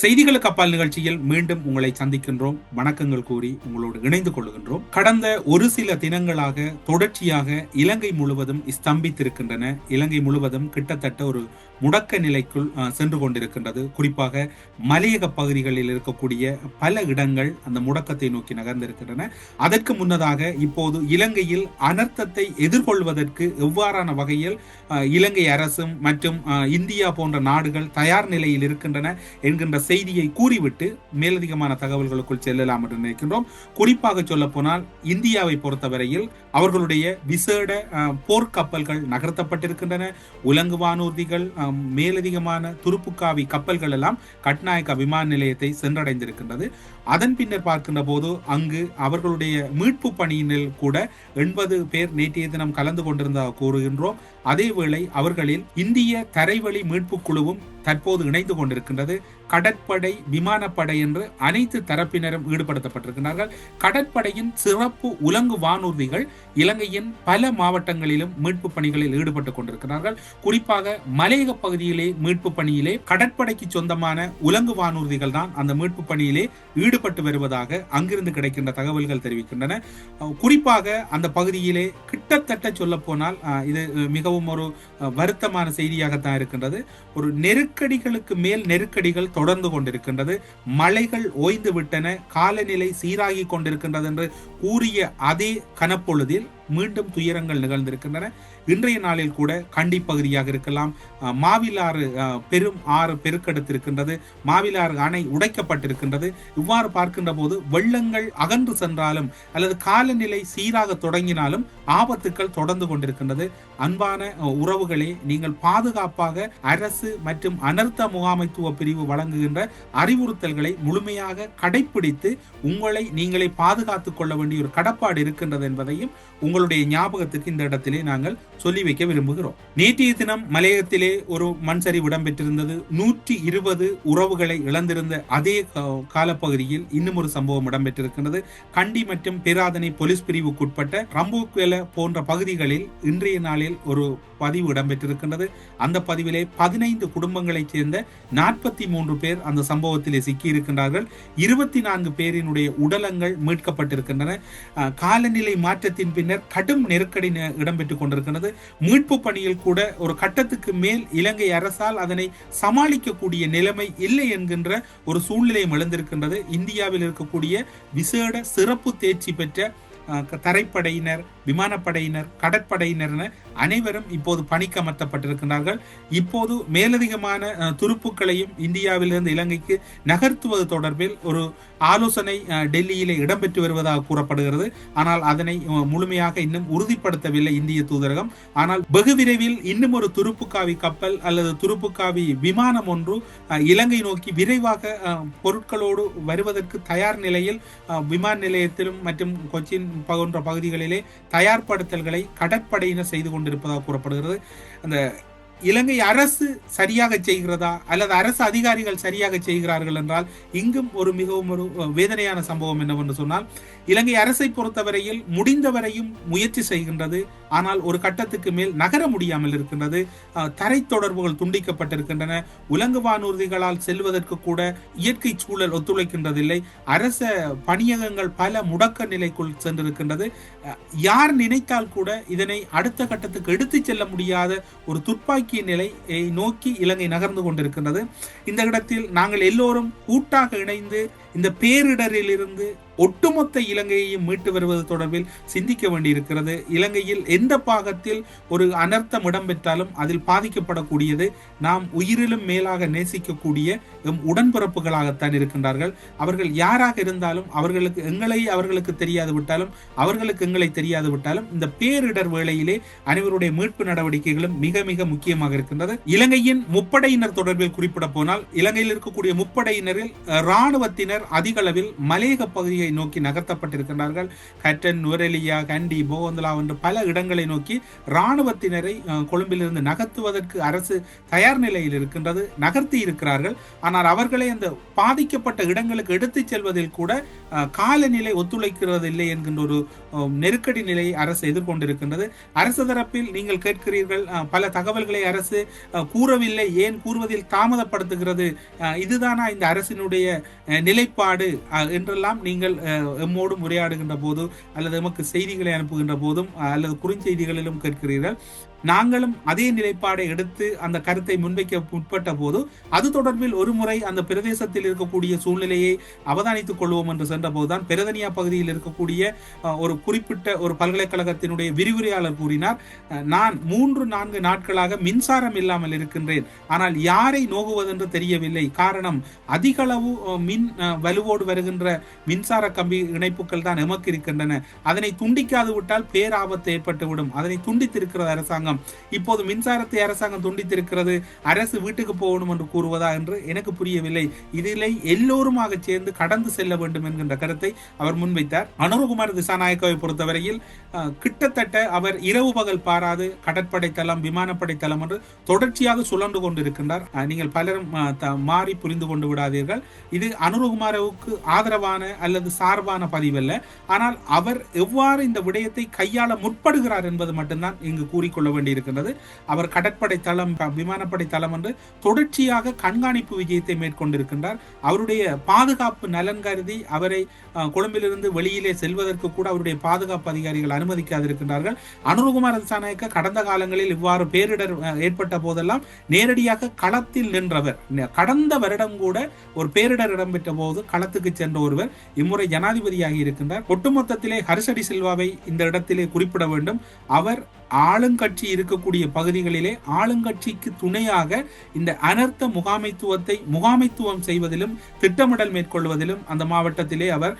செய்திகளுக்கு அப்பால் நிகழ்ச்சியில் மீண்டும் உங்களை சந்திக்கின்றோம். வணக்கங்கள் கூறி உங்களோடு இணைந்து கொள்கின்றோம். கடந்த ஒரு சில தினங்களாக தொடர்ச்சியாக இலங்கை முழுவதும் ஸ்தம்பித்திருக்கின்றன. இலங்கை முழுவதும் கிட்டத்தட்ட ஒரு முடக்க நிலைக்குள் சென்று கொண்டிருக்கின்றது. குறிப்பாக மலையக பகுதிகளில் இருக்கக்கூடிய பல இடங்கள் அந்த முடக்கத்தை நோக்கி நகர்ந்திருக்கின்றன. அதற்கு முன்னதாக இப்போது இலங்கையில் அனர்த்தத்தை எதிர்கொள்வதற்கு எவ்வாறான வகையில் இலங்கை அரசும் மற்றும் இந்தியா போன்ற நாடுகள் தயார் நிலையில் இருக்கின்றன என்கின்ற செய்தியை கூறிவிட்டு மேலதிகமான தகவல்களுக்குள் செல்லலாம் என்று நினைக்கின்றோம். குறிப்பாக சொல்ல போனால் இந்தியாவை பொறுத்தவரையில் அவர்களுடைய விசேட போர்க்கப்பல்கள் நகர்த்தப்பட்டிருக்கின்றன. உலங்கு வானூர்திகள் மேலதிகமான துருப்புக்காவி கப்பல்கள் எல்லாம் கட்நாயக்கா விமான நிலையத்தை சென்றடைந்திருக்கின்றது. அதன் பின்னர் பார்க்கின்ற போது அங்கு அவர்களுடைய மீட்பு பணியினில் கூட எண்பது பேர் நேற்றைய தினம் கலந்து கொண்டிருந்ததாக கூறுகின்றோம். அதேவேளை அவர்களில் இந்திய தரைவழி மீட்பு குழுவும் தற்போது இணைந்து கொண்டிருக்கின்றது. கடற்படை விமானப்படை என்று அனைத்து தரப்பினரும் ஈடுபடுத்தப்பட்டிருக்கிறார்கள். கடற்படையின் சிறப்பு உலங்கு வானூர்திகள் இலங்கையின் பல மாவட்டங்களிலும் மீட்பு பணிகளில் ஈடுபட்டுக் கொண்டிருக்கிறார்கள். குறிப்பாக மலையக பகுதியிலே மீட்பு பணியிலே கடற்படைக்கு சொந்தமான உலங்கு வானூர்திகள் தான் அந்த மீட்பு பணியிலே ஈடுபட்டு வருவதாக அங்கிருந்து கிடைக்கின்ற தகவல்கள் தெரிவிக்கின்றன. குறிப்பாக அந்த பகுதியிலே கிட்டத்தட்ட சொல்ல போனால் இது மிகவும் ஒரு வருத்தமான செய்தியாகத்தான் இருக்கின்றது. ஒரு நெருக்கடிகளுக்கு மேல் நெருக்கடிகள் தொடர்ந்து கொண்டிருக்கின்றது. மழைகள் ஓய்ந்து விட்டன காலநிலை சீராகி கொண்டிருக்கின்றது என்று கூறிய அதே கனப்பொழுதில் மீண்டும் துயரங்கள் நிகழ்ந்திருக்கின்றன. இன்றைய நாளில் கூட கண்டி பகுதியாக இருக்கலாம். மாவிலாறு பெரும் ஆறு பெருக்கெடுத்திருக்கின்றது. மாவிலாறு அணை உடைக்கப்பட்டிருக்கின்றது. இவ்வாறு பார்க்கின்ற போது வெள்ளங்கள் அகன்று சென்றாலும் அல்லது காலநிலை சீராக தொடங்கினாலும் ஆபத்துக்கள் தொடர்ந்து கொண்டிருக்கின்றது. அன்பான உறவுகளே நீங்கள் பாதுகாப்பாக அரசு மற்றும் அனர்த்த முகாமைத்துவ பிரிவு வழங்குகின்ற அறிவுறுத்தல்களை முழுமையாக கடைபிடித்து உங்களை நீங்களே பாதுகாத்துக் கொள்ள வேண்டிய ஒரு கடப்பாடு இருக்கின்றது என்பதையும் உங்களுடைய ஞாபகத்துக்கு இந்த இடத்திலே நாங்கள் சொல்லி வைக்க விரும்புகிறோம். நேற்றைய தினம் மலையகத்திலே ஒரு மண் சரிவு இடம்பெற்றிருந்தது. நூற்றி இருபது உறவுகளை இழந்திருந்த அதே காலப்பகுதியில் இன்னும் ஒரு சம்பவம் இடம்பெற்றிருக்கின்றது. கண்டி மற்றும் பேராதனை போலீஸ் பிரிவுக்குட்பட்ட ரம்போக்வேல போன்ற பகுதிகளில் இன்றைய நாளில் ஒரு பதிவு இடம்பெற்றிருக்கின்றது. அந்த பதிவிலே பதினைந்து குடும்பங்களைச் சேர்ந்த நாற்பத்தி மூன்று பேர் அந்த சம்பவத்திலே சிக்கியிருக்கின்றார்கள். இருபத்தி நான்கு பேரினுடைய உடலங்கள் மீட்கப்பட்டிருக்கின்றன. காலநிலை மாற்றத்தின் பின்னர் கடும் நெருக்கடி இடம்பெற்றுக் கொண்டிருக்கிறது. மீட்பு பணியில் கூட ஒரு கட்டத்துக்கு மேல் இலங்கை அரசால் அதனை சமாளிக்கக்கூடிய நிலைமை இல்லை என்கின்ற ஒரு சூழ்நிலையும் எழுந்திருக்கின்றது. இந்தியாவில் இருக்கக்கூடிய விசேட சிறப்பு தேர்ச்சி பெற்ற தரைப்படையினர் விமானப்படையினர் கடற்படையினர் என அனைவரும் இப்போது பணிக்கமர்த்தப்பட்டிருக்கிறார்கள் இப்போது மேலதிகமான துருப்புக்களையும் இந்தியாவிலிருந்து இலங்கைக்கு நகர்த்துவது தொடர்பில் ஒரு ஆலோசனை டெல்லியிலே இடம்பெற்று வருவதாக கூறப்படுகிறது. ஆனால் அதனை முழுமையாக இன்னும் உறுதிப்படுத்தவில்லை இந்திய தூதரகம். ஆனால் வெகு விரைவில் இன்னும் ஒரு துருப்புக்காவி கப்பல் அல்லது துருப்புக்காவி விமானம் ஒன்று இலங்கை நோக்கி விரைவாக பொருட்களோடு வருவதற்கு தயார் நிலையில் விமான நிலையத்திலும் மற்றும் கொச்சின் போன்ற பகுதிகளிலே தயார்படுத்தல்களை கடற்படையினர் செய்து கொண்டிருப்பதாக கூறப்படுகிறது. அந்த இலங்கை அரசு சரியாக செய்கிறதா? அல்லது அரசு அதிகாரிகள் சரியாக செய்கிறார்கள் என்றால் இங்கும் ஒரு மிகவும் ஒரு வேதனையான சம்பவம் என்னவென்று சொன்னால் இலங்கை அரசை பொறுத்தவரையில் முடிந்தவரையும் முயற்சி செய்கின்றது. ஆனால் ஒரு கட்டத்துக்கு மேல் நகர முடியாமல் இருக்கின்றது. தரை தொடர்புகள் துண்டிக்கப்பட்டிருக்கின்றன. உலங்கு வானூர்திகளால் செல்வதற்கு கூட இயற்கை சூழல் ஒத்துழைக்கின்றதில்லை. அரச பணியகங்கள் பல முடக்க நிலைக்குள் சென்றிருக்கின்றது. யார் நினைத்தால் கூட இதனை அடுத்த கட்டத்துக்கு எடுத்துச் செல்ல முடியாத ஒரு துப்பாக்கிய நிலையை நோக்கி இலங்கை நகர்ந்து கொண்டிருக்கின்றது. இந்த இடத்தில் நாங்கள் எல்லோரும் கூட்டாக இணைந்து இந்த பேரிடரில் இருந்து ஒட்டுமொத்த இலங்கையையும் மீட்டு வருவது தொடர்பில் சிந்திக்க வேண்டியிருக்கிறது. இலங்கையில் எந்த பாகத்தில் ஒரு அனர்த்தம் இடம்பெற்றாலும் அதில் பாதிக்கப்படக்கூடியது நாம் உயிரிலும் மேலாக நேசிக்கக்கூடிய எம் உடன்பிறப்புகளாகத்தான் இருக்கின்றார்கள். அவர்கள் யாராக இருந்தாலும் அவர்களுக்கு எங்களை அவர்களுக்கு தெரியாது விட்டாலும் அவர்களுக்கு எங்களை தெரியாது விட்டாலும் இந்த பேரிடர் வேளையிலே அனைவருடைய மீட்பு நடவடிக்கைகளும் மிக மிக முக்கியமாக இருக்கின்றது. இலங்கையின் முப்படையினர் தொடர்பில் குறிப்பிட போனால் இலங்கையில் இருக்கக்கூடிய முப்படையினரில் இராணுவத்தினர் அதிக அளவில் மலையக பகுதியை நோக்கி நகர்த்தப்பட்டிருக்கின்றார்கள். கட்டன் நுரலியா கண்டி போகந்தலா என்று பல இடங்களை நோக்கி இராணுவத்தினரை கொழும்பிலிருந்து நகர்த்துவதற்கு அரசு தயார் நிலையில் இருக்கின்றது நகர்த்தி இருக்கிறார்கள். ஆனால் அவர்களை அந்த பாதிக்கப்பட்ட இடங்களுக்கு எடுத்துச் செல்வதில் கூட காலநிலை ஒத்துழைக்கிறது இல்லை என்கின்ற ஒரு நெருக்கடி நிலையை அரசு எதிர்கொண்டிருக்கின்றது. அரசு தரப்பில் நீங்கள் கேட்கிறீர்கள் பல தகவல்களை அரசு கூறவில்லை ஏன் கூறுவதில் தாமதப்படுத்துகிறது இதுதானா இந்த அரசினுடைய நிலை வெளிப்பாடு என்றெல்லாம் நீங்கள் எம்மோடும் எம்மோடு உரையாடுகின்ற போது அல்லது எமக்கு செய்திகளை அனுப்புகின்ற போதும் அல்லது குறுஞ்செய்திகளிலும் கேட்கிறீர்கள். நாங்களும் அதே நிலைப்பாடை எடுத்து அந்த கருத்தை முன்வைக்க முற்பட்ட போது அது தொடர்பில் ஒரு முறை அந்த பிரதேசத்தில் இருக்கக்கூடிய சூழ்நிலையை அவதானித்துக் கொள்வோம் என்று சென்ற போதுதான் பெரதனியா பகுதியில் இருக்கக்கூடிய ஒரு குறிப்பிட்ட ஒரு பல்கலைக்கழகத்தினுடைய விரிவுரையாளர் கூறினார் நான் மூன்று நான்கு நாட்களாக மின்சாரம் இல்லாமல் இருக்கின்றேன். ஆனால் யாரை நோகுவதென்று தெரியவில்லை. காரணம் அதிக அளவு மின் வலுவோடு வருகின்ற மின்சார கம்பி இணைப்புகள் தான் எமக்கு இருக்கின்றன. அதனை துண்டிக்காது விட்டால் பேராபத்து ஏற்பட்டுவிடும். அதனை துண்டித்திருக்கிறது அரசாங்கம். இப்போது மின்சாரத்தை அரசாங்கம் துண்டித்திருக்கிறது. அரசு வீட்டுக்கு போகணும் என்று கூறுவதா என்று எனக்கு புரியவில்லை. இதிலே எல்லோருமாக சேர்ந்து கடந்து செல்ல வேண்டும் என்கின்ற கருத்தை அவர் முன்வைத்தார். அனுரகுமார் திசாநாயக்காவை பொறுத்தவரையில் கிட்டத்தட்ட அவர் இரவு பகல் பாராது கடற்படை தளம் விமானப்படை தளம் என்று தொடர்ச்சியாக சுழன்று கொண்டிருக்கின்றார். நீங்கள் பலரும் மாறி புரிந்து கொண்டு விடாதீர்கள். இது அனுரகுமாரவுக்கு ஆதரவான அல்லது சார்பான பதிவல்ல. ஆனால் அவர் எவ்வாறு இந்த விடயத்தை கையாள முற்படுகிறார் என்பது மட்டும்தான் இங்கு கூறிக்கொள்ள வேண்டும் வேண்டியிருக்கின்றது அவர் கடற்படை தளம் விமானப்படை தளம் என்று தொடர்ச்சியாக கண்காணிப்பு விஜயத்தை மேற்கொண்டிருக்கின்றார். அவருடைய பாதுகாப்பு நலன் கருதி அவரை கொழும்பிலிருந்து வெளியிலே செல்வதற்கு கூட அவருடைய பாதுகாப்பு அதிகாரிகள் அனுமதிக்காதிருக்கின்றார்கள். அனுரகுமார் திசாநாயக்க கடந்த காலங்களில் இவ்வாறு பேரிடர் ஏற்பட்ட போதெல்லாம் நேரடியாக களத்தில் நின்றவர். கடந்த வருடம் கூட ஒரு பேரிடர் இடம்பெற்ற போது களத்துக்கு சென்ற ஒருவர் இம்முறை ஜனாதிபதியாகி இருக்கின்றார். ஒட்டுமொத்தத்திலே ஹர்ஷடி சில்வாவை இந்த இடத்திலே குறிப்பிட வேண்டும். அவர் ஆளுங்கட்சி இருக்கக்கூடிய பகுதிகளிலே ஆளுங்கட்சிக்கு துணையாக இந்த அனர்த்த முகாமைத்துவத்தை முகாமைத்துவம் செய்வதிலும் திட்டமிடல் மேற்கொள்வதிலும் அந்த மாவட்டத்திலே அவர்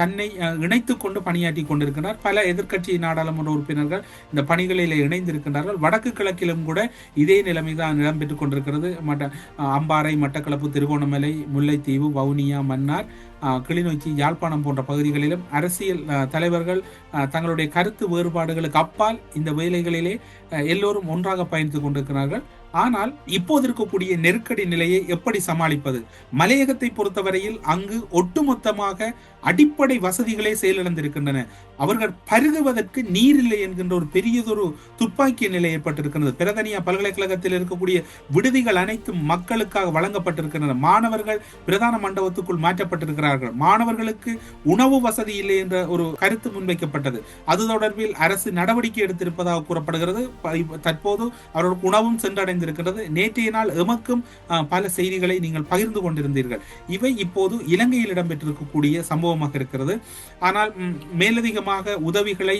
தன்னை இணைத்து கொண்டு பணியாற்றி கொண்டிருக்கிறார். பல எதிர்க்கட்சி நாடாளுமன்ற உறுப்பினர்கள் இந்த பணிகளிலே இணைந்திருக்கின்றார்கள். வடக்கு கிழக்கிலும் கூட இதே நிலைமை தான் இடம்பெற்றுக் கொண்டிருக்கிறது. மட்ட அம்பாறை மட்டக்களப்பு திருகோணமலை முல்லைத்தீவு வவுனியா மன்னார் கிளிநொச்சி யாழ்ப்பாணம் போன்ற பகுதிகளிலும் அரசியல் தலைவர்கள் தங்களுடைய கருத்து வேறுபாடுகளுக்கு அப்பால் இந்த வேலைகளிலே எல்லோரும் ஒன்றாக பயணித்துக் கொண்டிருக்கிறார்கள். ஆனால் இப்போது இருக்கக்கூடிய நெருக்கடி நிலையை எப்படி சமாளிப்பது? மலையகத்தை பொறுத்தவரையில் அங்கு ஒட்டுமொத்தமாக அடிப்படை வசதிகளே செயலிழந்திருக்கின்றன. அவர்கள் பருகுவதற்கு நீர் இல்லை என்கின்ற ஒரு பெரியதொரு துப்பாக்கிய நிலை ஏற்பட்டிருக்கிறது பிரதனியா பல்கலைக்கழகத்தில் இருக்கக்கூடிய விடுதிகள் அனைத்தும் மக்களுக்காக வழங்கப்பட்டிருக்கின்றன. மாணவர்கள் பிரதான மண்டபத்துக்குள் மாற்றப்பட்டிருக்கிறார்கள். மாணவர்களுக்கு உணவு வசதி இல்லை என்ற ஒரு கருத்து முன்வைக்கப்பட்டது. அது தொடர்பில் அரசு நடவடிக்கை எடுத்திருப்பதாக கூறப்படுகிறது. தற்போது அவர்களுக்கு உணவும் சென்றடைந்திருக்கிறது. நேற்றைய நாள் எமக்கும் பல செய்திகளை நீங்கள் பகிர்ந்து கொண்டிருந்தீர்கள். இவை இப்போது இலங்கையில் இடம்பெற்றிருக்கக்கூடிய சம்பவமாக இருக்கிறது. ஆனால் மேலதிகமாக உதவிகளை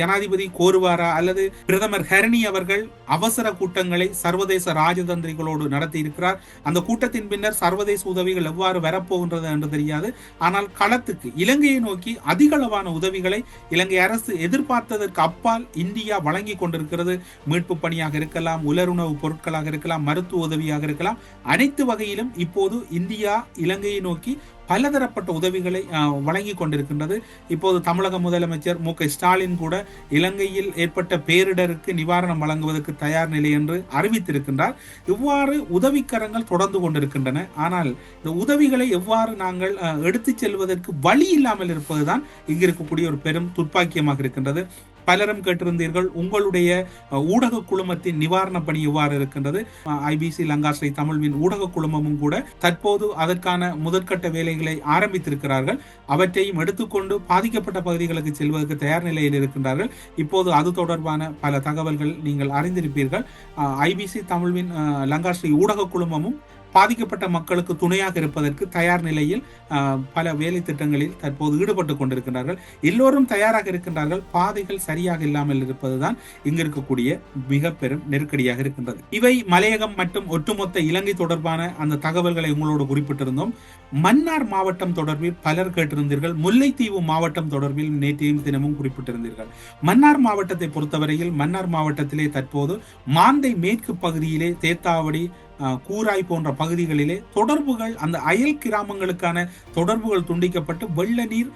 ஜனாதிபதி கோருவாரா அல்லது பிரதமர் ஹரணி அவர்கள் அவசர கூட்டங்களை சர்வதேச ராஜதந்திரிகளோடு நடத்தியிருக்கிறார். அந்த கூட்டத்தின் பின்னர் சர்வதேச உதவிகள் எவ்வாறு வரப்போகின்றது என்று தெரியாது. ஆனால் களத்துக்கு இலங்கையை நோக்கி அதிகளவான உதவிகளை இலங்கை அரசு எதிர்பார்த்ததற்கு அப்பால் இந்தியா வழங்கி கொண்டிருக்கிறது. மீட்பு பணியாக இருக்கலாம் உலருணவு பொருட்களாக இருக்கலாம் மருத்துவ உதவியாக இருக்கலாம் அனைத்து வகையிலும் இப்போது இந்தியா இலங்கையை நோக்கி பலதரப்பட்ட உதவிகளை வழங்கி கொண்டிருக்கின்றது. இப்போது தமிழக முதலமைச்சர் மு. க. ஸ்டாலின் கூட இலங்கையில் ஏற்பட்ட பேரிடருக்கு நிவாரணம் வழங்குவதற்கு தயார் நிலை என்று அறிவித்திருக்கின்றார். இவ்வாறு உதவிக்கரங்கள் தொடர்ந்து கொண்டிருக்கின்றன. ஆனால் இந்த உதவிகளை எவ்வாறு நாங்கள் எடுத்துச் செல்வதற்கு வழி இல்லாமல் இருப்பதுதான் இங்கு இருக்கக்கூடிய ஒரு பெரும் துர்ப்பாக்கியமாக இருக்கின்றது. பலரும் கேட்டிருந்தீர்கள். உங்களுடைய ஊடக குழுமத்தின் நிவாரண பணி எவ்வாறு இருக்கின்றது? ஐபிசி லங்காஸ்ரீ தமிழ்வின் ஊடக குழுமமும் கூட தற்போது அதற்கான முதற்கட்ட வேலைகளை ஆரம்பித்திருக்கிறார்கள். அவற்றையும் எடுத்துக்கொண்டு பாதிக்கப்பட்ட பகுதிகளுக்கு செல்வதற்கு தயார் நிலையில் இருக்கின்றார்கள். இப்போது அது தொடர்பான பல தகவல்கள் நீங்கள் அறிந்திருப்பீர்கள். ஐபிசி தமிழ்வின் லங்காஸ்ரீ ஊடக குழுமமும் பாதிக்கப்பட்ட மக்களுக்கு துணையாக இருப்பதற்கு தயார் நிலையில் பல வேலை திட்டங்களில் தற்போது ஈடுபட்டு கொண்டிருக்கின்றார்கள். எல்லோரும் தயாராக இருக்கின்றார்கள். பாதைகள் சரியாக இல்லாமல் இருப்பதுதான் இங்கு இருக்கக்கூடிய மிக பெரும் நெருக்கடியாக இருக்கின்றது. இவை மலையகம் மற்றும் ஒட்டுமொத்த இலங்கை தொடர்பான அந்த தகவல்களை உங்களோடு குறிப்பிட்டிருந்தோம். மன்னார் மாவட்டம் தொடர்பில் பலர் கேட்டிருந்தீர்கள். முல்லைத்தீவு மாவட்டம் தொடர்பில் நேற்றையும் தினமும் குறிப்பிட்டிருந்தீர்கள். மன்னார் மாவட்டத்தை பொறுத்தவரையில் மன்னார் மாவட்டத்திலே தற்போது மாந்தை மேற்கு பகுதியிலே தேத்தாவடி கூராய் போன்ற பகுதிகளிலே தொடர்புகள் அந்த அயல் கிராமங்களுக்கான தொடர்புகள் துண்டிக்கப்பட்டு வெள்ள நீர்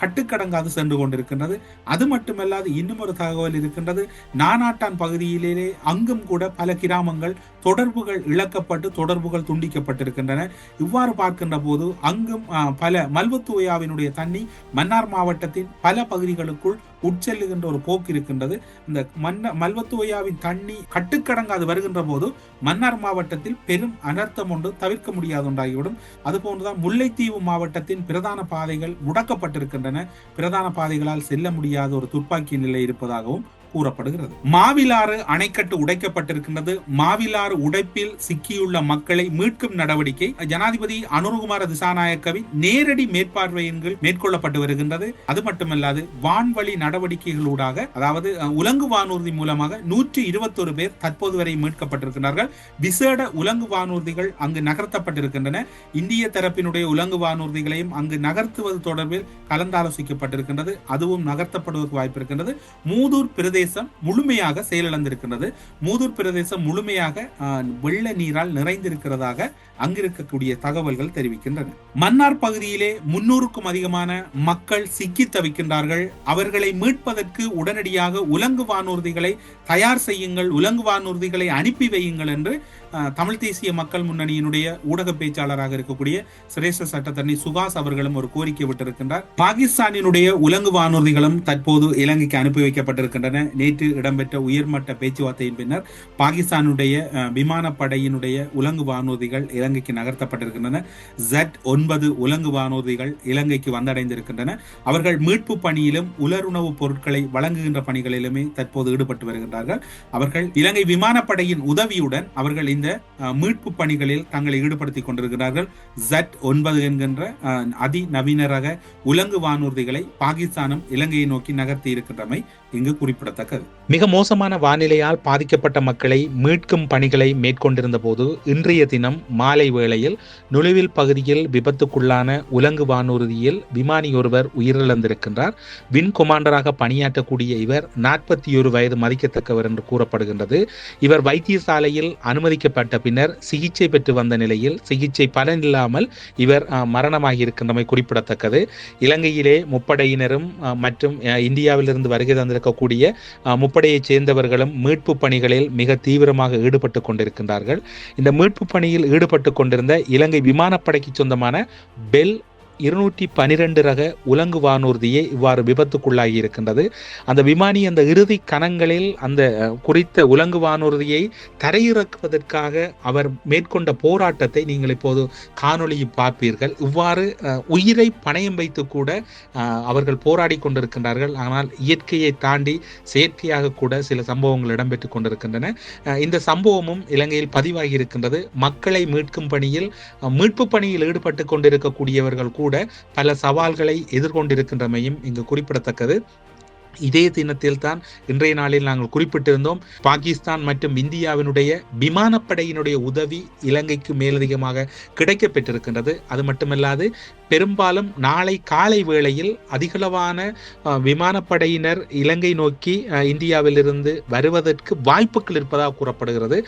கட்டுக்கடங்காது சென்று கொண்டிருக்கின்றது. அது மட்டுமல்லாது இன்னும் ஒரு தகவல் இருக்கின்றது. நானாட்டான் பகுதியிலே அங்கும் கூட பல கிராமங்கள் தொடர்புகள் இழக்கப்பட்டு தொடர்புகள் துண்டிக்கப்பட்டிருக்கின்றன. இவ்வாறு பார்க்கின்ற போது அங்கும் பல மல்வத்துவையாவினுடைய தண்ணி மன்னார் மாவட்டத்தின் பல பகுதிகளுக்குள் உட்செல்லுகின்ற ஒரு போக்கு இருக்கின்றது. இந்த மன்ன மல்வத்துவையாவின் தண்ணி கட்டுக்கடங்காது வருகின்ற போது மன்னார் மாவட்டத்தில் பெரும் அனர்த்தம் ஒன்று தவிர்க்க முடியாது ஒன்றாகிவிடும் அதுபோன்றுதான் முல்லைத்தீவு மாவட்டத்தின் பிரதான பாதைகள் முடக்கப்பட்டிருக்கின்றன. பிரதான பாதைகளால் செல்ல முடியாத ஒரு துப்பாக்கி நிலை இருப்பதாகவும் கூறப்படுகிறது. மாவிலாறு அணைக்கட்டு உடைக்கப்பட்டிருக்கின்றது. மாவிலாறு உடைப்பில் சிக்கியுள்ள மக்களை மீட்கும் நடவடிக்கை ஜனாதிபதி அனுருகுமார திசாநாயக்கவின் நேரடி மேற்பார்வையின் கீழ் மேற்கொள்ளப்பட்டு வருகின்றது. அது மட்டுமல்லாது வான்வழி நடவடிக்கைகளூடாக அதாவது உலங்கு வானூர்தி மூலமாக நூற்றி இருபத்தொரு பேர் தற்போது வரை மீட்கப்பட்டிருக்கிறார்கள் விசேட உலங்கு வானூர்திகள் அங்கு நகர்த்தப்பட்டிருக்கின்றன. இந்திய தரப்பினுடைய உலங்கு வானூர்திகளையும் அங்கு நகர்த்துவது தொடர்பில் கலந்தாலோசிக்கப்பட்டிருக்கின்றது. அதுவும் நகர்த்தப்படுவதற்கு வாய்ப்பு இருக்கின்றது மூதூர் பிரதேசம் முழுமையாக செயலிழந்திருக்கின்றது. மூதூர் பிரதேசம் முழுமையாக வெள்ள நீரால் நிறைந்திருக்கிறதாக அங்கிருக்கக்கூடிய தகவல்கள் தெரிவிக்கின்றன. மன்னார் பகுதியிலே முன்னூறுக்கும் அதிகமான மக்கள் சிக்கி தவிக்கின்றார்கள். அவர்களை மீட்பதற்கு உடனடியாக உலங்கு வானூர்திகளை தயார் செய்யுங்கள் உலங்கு வானூர்திகளை அனுப்பி வையுங்கள் என்று தமிழ் தேசிய மக்கள் முன்னணியினுடைய ஊடக பேச்சாளராக இருக்கக்கூடிய சிரேஷ்ட சட்டத்தரணி சுகாஸ் அவர்களும் ஒரு கோரிக்கை விட்டிருக்கின்றார். பாகிஸ்தானினுடைய உலங்கு வானூர்திகளும் தற்போது இலங்கைக்கு அனுப்பி வைக்கப்பட்டிருக்கின்றன. நேற்று இடம்பெற்ற உயர்மட்ட பேச்சுவார்த்தையின் பின்னர் பாகிஸ்தானுடைய விமானப்படையினுடைய உலங்கு வானூர்திகள் இலங்கைக்கு நகர்த்தப்பட்டிருக்கின்றன. ஜெட் ஒன்பது உலங்கு வானூர்திகள் இலங்கைக்கு வந்தடைந்திருக்கின்றன. அவர்கள் மீட்பு பணியிலும் உலருணவு பொருட்களை வழங்குகின்ற பணிகளிலுமே தற்போது ஈடுபட்டு வருகின்றார்கள். அவர்கள் இலங்கை விமானப்படையின் உதவியுடன் அவர்கள் இந்த மீட்பு பணிகளில் தங்களை ஈடுபடுத்திக் கொண்டிருக்கிறார்கள். ஜெட் ஒன்பது என்கின்ற அதிநவீன ரக உலங்கு வானூர்திகளை பாகிஸ்தானும் இலங்கையை நோக்கி நகர்த்தி இருக்கின்றமை இங்கு குறிப்பிடத்தக்கது. மிக மோசமான வானிலையால் பாதிக்கப்பட்ட மக்களை மீட்கும் பணிகளை மேற்கொண்டிருந்த போது இன்றைய தினம் மா மாலை வேளையில் நுழைவில் பகுதியில் விபத்துக்குள்ளான உலங்கு வானூர்தியில் விமானி ஒருவர் உயிரிழந்திருக்கின்றார். வின் கொமாண்டராக பணியாற்றக்கூடிய இவர் நாற்பத்தி ஒரு வயது மதிக்கத்தக்கவர் என்று கூறப்படுகின்றது. இவர் வைத்தியசாலையில் அனுமதிக்கப்பட்ட பின்னர் சிகிச்சை பெற்று வந்த நிலையில் சிகிச்சை பலனில்லாமல் இவர் மரணமாகி இருக்கின்றமை குறிப்பிடத்தக்கது. இலங்கையிலே முப்படையினரும் மற்றும் இந்தியாவிலிருந்து வருகை தந்திருக்கக்கூடிய முப்படையைச் சேர்ந்தவர்களும் மீட்பு பணிகளில் மிக தீவிரமாக ஈடுபட்டு கொண்டிருக்கின்றார்கள். இந்த மீட்பு பணியில் ஈடுபட்டு கொண்டிருந்த இலங்கை விமானப்படைக்கு சொந்தமான பெல் இருநூற்றி பனிரெண்டு ரக உலங்கு வானூர்தியே இவ்வாறு விபத்துக்குள்ளாகி இருக்கின்றது அந்த விமானி அந்த இறுதி கணங்களில் அந்த குறித்த உலங்கு வானூர்தியை தரையிறக்குவதற்காக அவர் மேற்கொண்ட போராட்டத்தை நீங்கள் இப்போது காணொளியில் பார்ப்பீர்கள். இவ்வாறு உயிரை பணயம் வைத்து கூட அவர்கள் போராடி கொண்டிருக்கின்றார்கள். ஆனால் இயற்கையை தாண்டி செயற்கையாக கூட சில சம்பவங்கள் இடம்பெற்றுக் கொண்டிருக்கின்றன. இந்த சம்பவமும் இலங்கையில் பதிவாகி இருக்கின்றது மக்களை மீட்கும் பணியில் மீட்பு பணியில் ஈடுபட்டு கொண்டிருக்கக்கூடியவர்கள் கூட கூட பல சவால்களை எதிர்கொண்டிருக்கின்றமையும் இங்கு குறிப்பிடத்தக்கது. இதே தினத்தில் தான் இன்றைய நாளில் நாங்கள் குறிப்பிட்டிருந்தோம் பாகிஸ்தான் மற்றும் இந்தியாவினுடைய விமானப்படையினுடைய உதவி இலங்கைக்கு மேலதிகமாக கிடைக்கப்பெற்றிருக்கின்றது. அது மட்டுமல்லாது பெரும்பாலும் நாளை காலை வேளையில் அதிகளவான விமானப்படையினர் இலங்கை நோக்கி இந்தியாவிலிருந்து வருவதற்கு வாய்ப்புகள் இருப்பதாக கூறப்படுகிறது.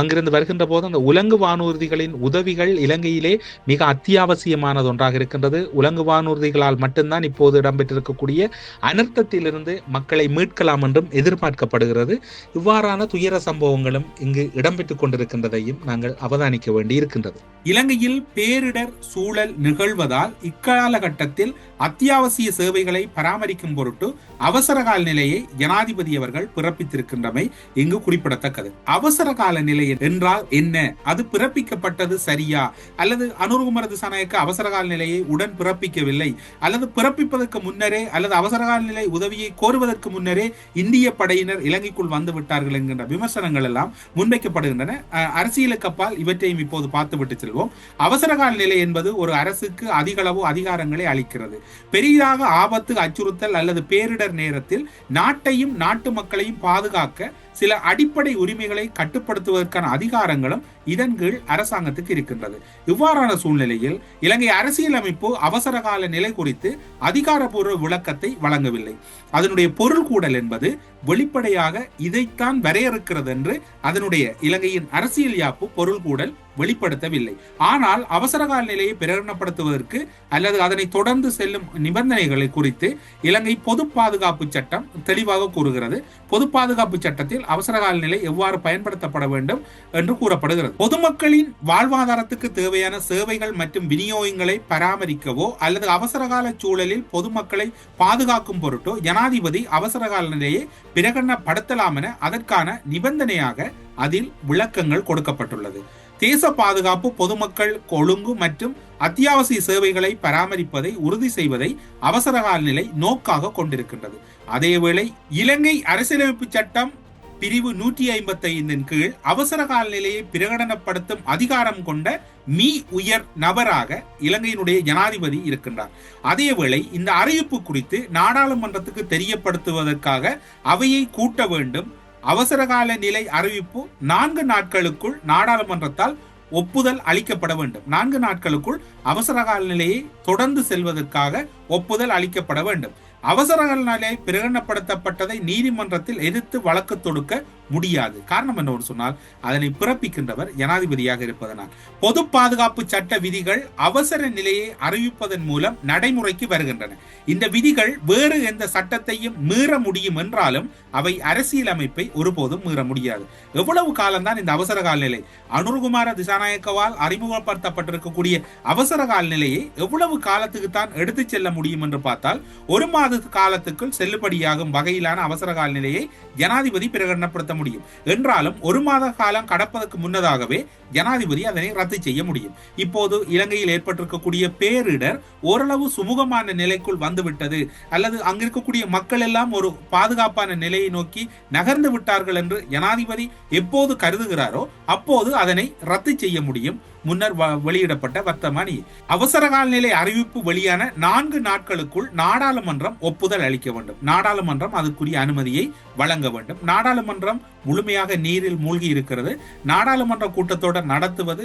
அங்கிருந்து வருகின்ற போது அந்த உலங்கு வானூர்திகளின் உதவிகள் இலங்கையிலே மிக அத்தியாவசியமானது ஒன்றாக இருக்கின்றது. உலங்கு வானூர்திகளால் மட்டும்தான் இப்போது இடம்பெற்றிருக்கக்கூடிய அனர்த்தத்திலிருந்து மக்களை மீட்கலாம் என்றும் எதிர்பார்க்கப்படுகிறது. இவ்வாறான துயர சம்பவங்களும் இங்கு இடம்பெற்றுக் கொண்டிருக்கின்றதையும் நாங்கள் அவதானிக்க வேண்டியிருக்கின்றது. இலங்கையில் பேரிடர் சூழல் நிகழ்வதால் இக்காலகட்டத்தில் அத்தியாவசிய சேவைகளை பராமரிக்கும் பொருட்டு அவசர கால நிலையை ஜனாதிபதி அவர்கள் பிறப்பித்திருக்கின்றமை இங்கு குறிப்பிடத்தக்கது. அவசர கால நிலை என்றால் என்ன? அது பிறப்பிக்கப்பட்டது சரியா? அல்லது அனுருகுமர திசாநாயக்க அவசர கால நிலையை உடன் பிறப்பிக்கவில்லை? அல்லது பிறப்பிப்பதற்கு முன்னரே அல்லது அவசர கால நிலை உதவியை கோருவதற்கு முன்னரே இந்திய படையினர் இலங்கைக்குள் வந்து விட்டார்கள் என்கின்ற விமர்சனங்கள் எல்லாம் முன்வைக்கப்படுகின்றன. அரசியலுக்கு அப்பால் இவற்றையும் இப்போது பார்த்துவிட்டு செல்வோம். அவசரகால நிலை என்பது ஒரு அரசுக்கு அதிகளவு அதிகாரங்களை அளிக்கிறது. பெரிதாக ஆபத்து அச்சுறுத்தல் அல்லது பேரிடர் நேரத்தில் நாட்டையும் நாட்டு மக்களையும் பாதுகாக்க சில அடிப்படை உரிமைகளை கட்டுப்படுத்துவதற்கான அதிகாரங்களும் இதன் கீழ் அரசாங்கத்துக்கு இருக்கின்றது. இவ்வாறான சூழ்நிலையில் இலங்கை அரசியலமைப்பு அவசர கால நிலை குறித்து அதிகாரபூர்வ விளக்கத்தை வழங்கவில்லை. அதனுடைய பொருள் கூடல் என்பது வெளிப்படையாக இதைத்தான் வரையறுக்கிறது என்று அதனுடைய இலங்கையின் அரசியல் யாப்பு பொருள் கூடல் வெளிப்படுத்தவில்லை. ஆனால் அவசர கால நிலையை பிரகடனப்படுத்துவதற்கு அல்லது அதனை தொடர்ந்து செல்லும் நிபந்தனைகளை குறித்து இலங்கை பொது பாதுகாப்பு சட்டம் தெளிவாக கூறுகிறது. பொது பாதுகாப்பு சட்டத்தில் அவசர கால நிலை எவ்வாறு பயன்படுத்தப்பட வேண்டும் என்று கூறப்படுகிறது. பொதுமக்களின் வாழ்வாதாரத்துக்கு தேவையான சேவைகள் மற்றும் விநியோகங்களை பராமரிக்கவோ அல்லது அவசரகால சூழலில் பொதுமக்களை பாதுகாக்கும் பொருட்டோ ஜனாதிபதி அவசரகால நிலையை பிரகடனப்படுத்தலாம் என அதற்கான நிபந்தனையாக அதில் விளக்கங்கள் கொடுக்கப்பட்டுள்ளது. தேச பாதுகாப்பு பொதுமக்கள் ஒழுங்கு மற்றும் அத்தியாவசிய சேவைகளை பராமரிப்பதை உறுதி செய்வதை அவசரகால நிலை நோக்காக கொண்டிருக்கின்றது. அதேவேளை இலங்கை அரசியலமைப்பு சட்டம் பிரிவு நூற்றி ஐம்பத்தி ஐந்தின் கீழ் அவசர கால நிலையை பிரகடனப்படுத்தும் அதிகாரம் கொண்ட மீ உயர் நபராக இலங்கையினுடைய ஜனாதிபதி இருக்கின்றார். அதேவேளை இந்த அறிவிப்பு குறித்து நாடாளுமன்றத்துக்கு தெரியப்படுத்துவதற்காக அவையை கூட்ட வேண்டும். அவசரகால நிலை அறிவிப்பு நான்கு நாட்களுக்குள் நாடாளுமன்றத்தால் ஒப்புதல் அளிக்கப்பட வேண்டும். நான்கு நாட்களுக்குள் அவசரகால நிலையை தொடர்ந்து செல்வதற்காக ஒப்புதல் அளிக்கப்பட வேண்டும். அவசரகால பிரகடனப்படுத்தப்பட்டதை நீதிமன்றத்தில் எதிர்த்து வழக்கு தொடுக்க முடியாது. காரணம் என்னவென்று சொன்னால் அதனை பிறப்பிக்கின்றவர் ஜனாதிபதியாக இருப்பதனால். பொது பாதுகாப்பு சட்ட விதிகள் அவசர நிலையை அறிவிப்பதன் மூலம் நடைமுறைக்கு வருகின்றன. இந்த விதிகள் வேறு எந்த சட்டத்தையும் மீற முடியும் என்றாலும் அவை அரசியல் அமைப்பை ஒருபோதும் மீற முடியாது. எவ்வளவு காலம்தான் இந்த அவசர கால நிலை அனுர்குமார திசாநாயக்கவால் அறிமுகப்படுத்தப்பட்டிருக்கக்கூடிய அவசர கால நிலையை எவ்வளவு காலத்துக்கு தான் எடுத்துச் செல்ல முடியும் என்று பார்த்தால் ஒரு மாத காலத்துக்குள் செல்லுபடியாகும் வகையிலான அவசர கால நிலையை ஜனாதிபதி பிரகடனப்படுத்த முடியும். என்றாலும் ஒரு மாத காலம் கடப்பதற்கு முன்னதாகவே ஜனாதிபதி அதனை ரத்து செய்ய முடியும். இப்போது இலங்கையில் ஏற்பட்டிருக்கக்கூடிய பேரிடர் ஓரளவு சுமூகமான நிலைக்குள் வந்துவிட்டது. அல்லது அங்கிருக்கக்கூடிய மக்கள் எல்லாம் ஒரு பாதுகாப்பான நிலையை நோக்கி நகர்ந்து விட்டார்கள் என்று ஜனாதிபதி எப்போது கருதுகிறாரோ அப்போது அதனை ரத்து செய்ய முடியும். முன்னர் வெளியிடப்பட்ட வர்த்தமானி. அவசர காலநிலை அறிவிப்பு வெளியான நான்கு நாட்களுக்குள் நாடாளுமன்றம் ஒப்புதல் அளிக்க வேண்டும். நாடாளுமன்றம் அதுக்குரிய அனுமதியை வழங்க வேண்டும். நாடாளுமன்றம் முழுமையாக நீரில் மூழ்கி இருக்கிறது. நாடாளுமன்ற கூட்டத்தொடர் நடத்துவது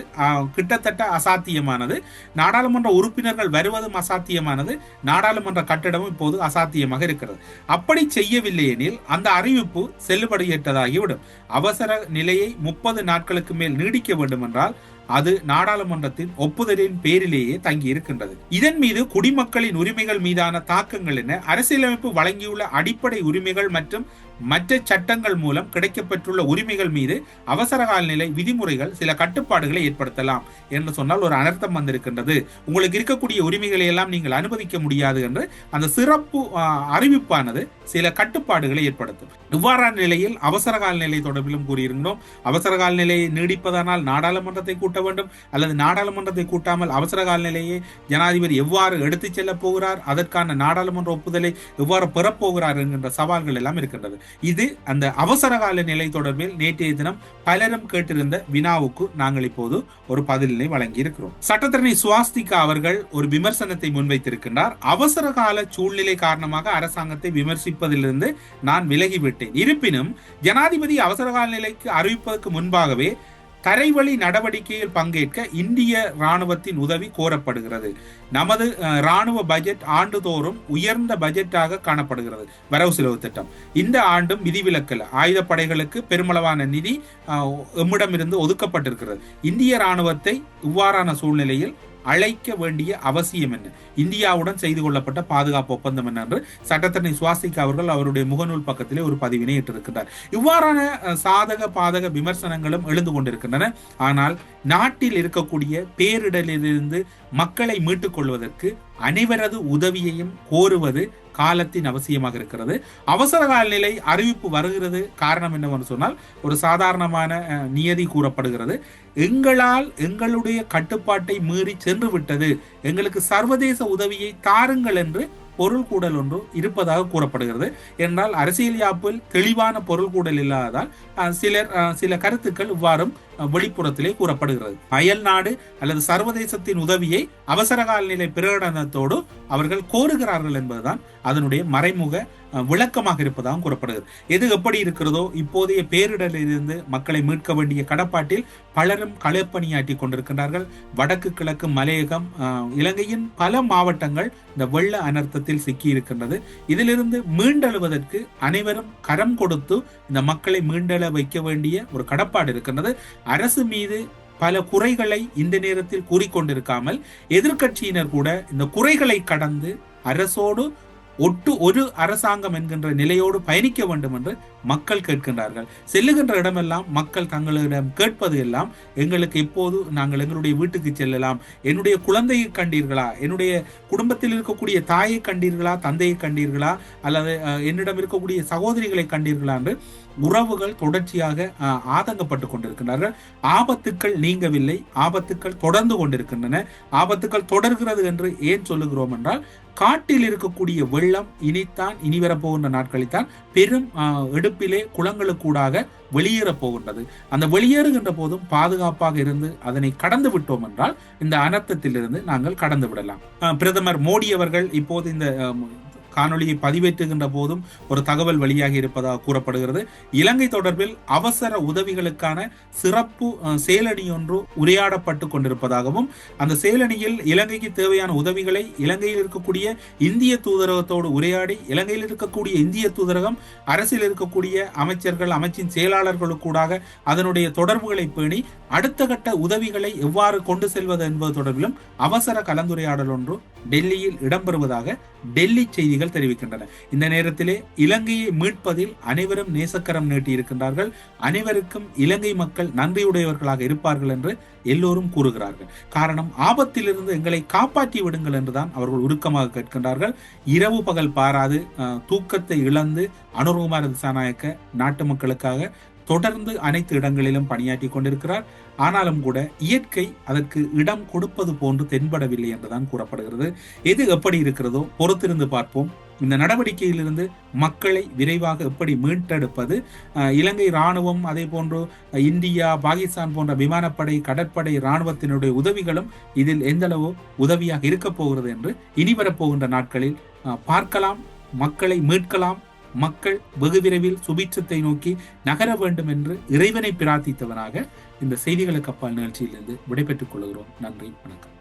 கிட்டத்தட்ட அசாத்தியமானது. நாடாளுமன்ற உறுப்பினர்கள் வருவதும் அசாத்தியமானது. நாடாளுமன்ற கட்டிடமும் இப்போது அசாத்தியமாக இருக்கிறது. அப்படி செய்யவில்லை எனில் அந்த அறிவிப்பு செல்லுபடியற்றதாகிவிடும். அவசர நிலையை முப்பது நாட்களுக்கு மேல் நீடிக்க வேண்டும் என்றால் அது நாடாளுமன்றத்தின் ஒப்புதலின் பேரிலேயே தங்கி இருக்கின்றது இதன் மீது குடிமக்களின் உரிமைகள் மீதான தாக்கங்கள் என அரசியலமைப்பு வழங்கியுள்ள அடிப்படை உரிமைகள் மற்றும் மற்ற சட்டங்கள் மூலம் கிடைக்கப்பெற்றுள்ள உரிமைகள் மீது அவசரகால நிலை விதிமுறைகள் சில கட்டுப்பாடுகளை ஏற்படுத்தலாம் என்று சொன்னால் ஒரு அனர்த்தம் வந்திருக்கின்றது. உங்களுக்கு இருக்கக்கூடிய உரிமைகளை எல்லாம் நீங்கள் அனுமதிக்க முடியாது என்று அந்த சிறப்பு அறிவிப்பானது சில கட்டுப்பாடுகளை ஏற்படுத்தும். இவ்வாறான நிலையில் அவசரகால நிலை தொடர்பிலும் கூறியிருந்தோம். அவசரகால நிலையை நீடிப்பதனால் நாடாளுமன்றத்தை கூட்ட வேண்டும் அல்லது நாடாளுமன்றத்தை கூட்டாமல் அவசரகால நிலையை ஜனாதிபதி எவ்வாறு எடுத்துச் செல்ல போகிறார் அதற்கான நாடாளுமன்ற ஒப்புதலை எவ்வாறு பெறப்போகிறார் என்கின்ற சவால்கள் எல்லாம் இருக்கின்றது. இது அந்த அவசர கால நிலை தொடர்பில் நேற்றைய தினம் பலரும் கேட்டிருந்த வினாவுக்கு நாங்கள் இப்போது ஒரு பதிலினை வழங்கி இருக்கிறோம் சட்டத்தரணி சுவாஸ்திகா அவர்கள் ஒரு விமர்சனத்தை முன்வைத்திருக்கின்றார். அவசர கால சூழ்நிலை காரணமாக அரசாங்கத்தை விமர்சிப்பதிலிருந்து நான் விலகிவிட்டேன். இருப்பினும் ஜனாதிபதி அவசர கால நிலைக்கு அறிவிப்பதற்கு முன்பாகவே தரைவழி நடவடிக்கையில் பங்கேற்க இந்திய ராணுவத்தின் உதவி கோரப்படுகிறது. நமது ராணுவ பட்ஜெட் ஆண்டுதோறும் உயர்ந்த பட்ஜெட்டாக காணப்படுகிறது. வரவு செலவு திட்டம். இந்த ஆண்டும் விதிவிலக்கல் ஆயுதப்படைகளுக்கு பெருமளவான நிதி எம்மிடமிருந்து ஒதுக்கப்பட்டிருக்கிறது. இந்திய ராணுவத்தை இவ்வாறான சூழ்நிலையில் அழைக்க வேண்டிய அவசியம் என்ன? இந்தியாவுடன் செய்து கொள்ளப்பட்ட பாதுகாப்பு ஒப்பந்தம் என்ன என்று சட்டத்தரணி சுவாசிக்க அவர்கள் அவருடைய முகநூல் பக்கத்திலே ஒரு பதிவினை இட்டிருக்கிறார் இவ்வாறான சாதக பாதக விமர்சனங்களும் எழுந்து கொண்டிருக்கின்றன. ஆனால் நாட்டில் இருக்கக்கூடிய பேரிடலிலிருந்து மக்களை மீட்டுக் கொள்வதற்கு அனைவரது உதவியையும் கோருவது காலத்தின் அவசியமாக இருக்கிறது. அவசர காலநிலை அறிவிப்பு வருகிறது. காரணம் என்னவென்று சொன்னால் ஒரு சாதாரணமான நியதி கூறப்படுகிறது. எங்களால் எங்களுடைய கட்டுப்பாட்டை மீறி சென்று விட்டது. எங்களுக்கு சர்வதேச உதவியை தாருங்கள் என்று பொருள் கூடல் ஒன்று இருப்பதாக கூறப்படுகிறது. என்றால் அரசியல் யாப்பில் தெளிவான பொருள் கூடல் இல்லாததால் சிலர் சில கருத்துக்கள் இவ்வாறும் வெளிப்புறத்திலே கூறப்படுகிறது. அயல் நாடு அல்லது சர்வதேசத்தின் உதவியை அவசர கால நிலை பிரகடனத்தோடு அவர்கள் கோருகிறார்கள் என்பதுதான் அதனுடைய மறைமுக விளக்கமாக இருப்பதாகவும் கூறப்படுகிறது. எது எப்படி இருக்கிறதோ இப்போதைய பேரிடரிலிருந்து மக்களை மீட்க வேண்டிய கடப்பாட்டில் பலரும் களப்பணியாற்றி கொண்டிருக்கின்றார்கள். வடக்கு கிழக்கு மலையகம் இலங்கையின் பல மாவட்டங்கள் இந்த வெள்ள அனர்த்தத்தில் சிக்கி இருக்கின்றது இதிலிருந்து மீண்டெழுவதற்கு அனைவரும் கரம் கொடுத்து இந்த மக்களை மீண்டெழ வைக்க வேண்டிய ஒரு கடப்பாடு இருக்கின்றது. அரசு மீது பல குறைகளை இந்த நேரத்தில் கூறிக்கொண்டிருக்காமல் எதிர்க்கட்சியினர் கூட இந்த குறைகளை கடந்து அரசோடு ஒட்டு ஒரு அரசாங்கம் என்கின்ற நிலையோடு பயணிக்க வேண்டும் என்று மக்கள் கேட்கின்றார்கள். செல்லுகின்ற இடமெல்லாம் மக்கள் தங்களிடம் கேட்பது எல்லாம் எங்களுக்கு இப்போது நாங்கள் எங்களுடைய வீட்டுக்கு செல்லலாம் என்னுடைய குழந்தையை கண்டீர்களா என்னுடைய குடும்பத்தில் இருக்கக்கூடிய தாயை கண்டீர்களா தந்தையை கண்டீர்களா அல்லது என்னிடம் இருக்கக்கூடிய சகோதரிகளை கண்டீர்களா என்று உறவுகள் தொடர்ச்சியாக ஆதங்கப்பட்டு கொண்டிருக்கின்றார்கள். ஆபத்துக்கள் நீங்கவில்லை. ஆபத்துக்கள் தொடர்ந்து கொண்டிருக்கின்றன. ஆபத்துக்கள் தொடர்கிறது என்று ஏன் சொல்லுகிறோம் என்றால் காட்டில் இருக்கக்கூடிய வெள்ளம் இனித்தான் இனி வரப்போகின்ற நாட்களில்தான் பெரும் அஹ், எடுப்பிலே குளங்களுக்கூடாக வெளியேறப் போகின்றது. அந்த வெளியேறுகின்ற போதும் பாதுகாப்பாக இருந்து அதனை கடந்து விட்டோம் என்றால் இந்த அனர்த்தத்திலிருந்து நாங்கள் கடந்து விடலாம். பிரதமர் மோடி அவர்கள் இப்போது இந்த காணொலியை காணொளியை பதிவேற்றுகின்ற போதும் ஒரு தகவல் வெளியாகி இருப்பதாக கூறப்படுகிறது. இலங்கை தொடர்பில் அவசர உதவிகளுக்கான சிறப்பு செயலணி ஒன்று உரையாடப்பட்டு கொண்டிருப்பதாகவும் அந்த செயலணியில் இலங்கைக்கு தேவையான உதவிகளை இலங்கையில் இருக்கக்கூடிய இந்திய தூதரகத்தோடு உரையாடி இலங்கையில் இருக்கக்கூடிய இந்திய தூதரகம் அரசில் இருக்கக்கூடிய அமைச்சர்கள் அமைச்சின் செயலாளர்களுக்கூடாக அதனுடைய தொடர்புகளை பேணி அடுத்த கட்ட உதவிகளை எவ்வாறு கொண்டு செல்வது என்பது தொடர்பிலும் அவசர கலந்துரையாடல் ஒன்று டெல்லியில் இடம்பெறுவதாக டெல்லி செய்திகள் தெரிவிக்கின்றன. இந்த நேரத்திலே இலங்கையை மீட்பதில் அனைவரும் நேசக்கரம் நீட்டியிருக்கின்றார்கள். அனைவருக்கும் இலங்கை மக்கள் நன்றியுடையவர்களாக இருப்பார்கள் என்று எல்லோரும் கூறுகிறார்கள். காரணம் ஆபத்திலிருந்து எங்களை காப்பாற்றி விடுங்கள் என்றுதான் அவர்கள் உருக்கமாக கேட்கின்றார்கள். இரவு பகல் பாராது தூக்கத்தை இழந்து அனுர்குமார திசாநாயக்க நாட்டு மக்களுக்காக தொடர்ந்து அனைத்து இடங்களிலும் பணியாற்றி கொண்டிருக்கிறார். ஆனாலும் கூட இயற்கை அதற்கு இடம் கொடுப்பது போன்று தென்படவில்லை என்றுதான் கூறப்படுகிறது. எது எப்படி இருக்கிறதோ பொறுத்திருந்து பார்ப்போம். இந்த நடவடிக்கையிலிருந்து மக்களை விரைவாக எப்படி மீட்டெடுப்பது? இலங்கை ராணுவம் அதே போன்று இந்தியா பாகிஸ்தான் போன்ற விமானப்படை கடற்படை ராணுவத்தினுடைய உதவிகளும் இதில் எந்தளவு உதவியாக இருக்கப் போகிறது என்று இனி வரப்போகின்ற நாட்களில் பார்க்கலாம் மக்களை மீட்கலாம் மக்கள் வெகு விரைவில் சுபீட்சத்தை நோக்கி நகர வேண்டும் என்று இறைவனை பிரார்த்தித்தவனாக இந்த செய்திகளுக்கு அப்பால் நிகழ்ச்சியிலிருந்து விடைபெற்றுக் கொள்கிறோம். நன்றி வணக்கம்.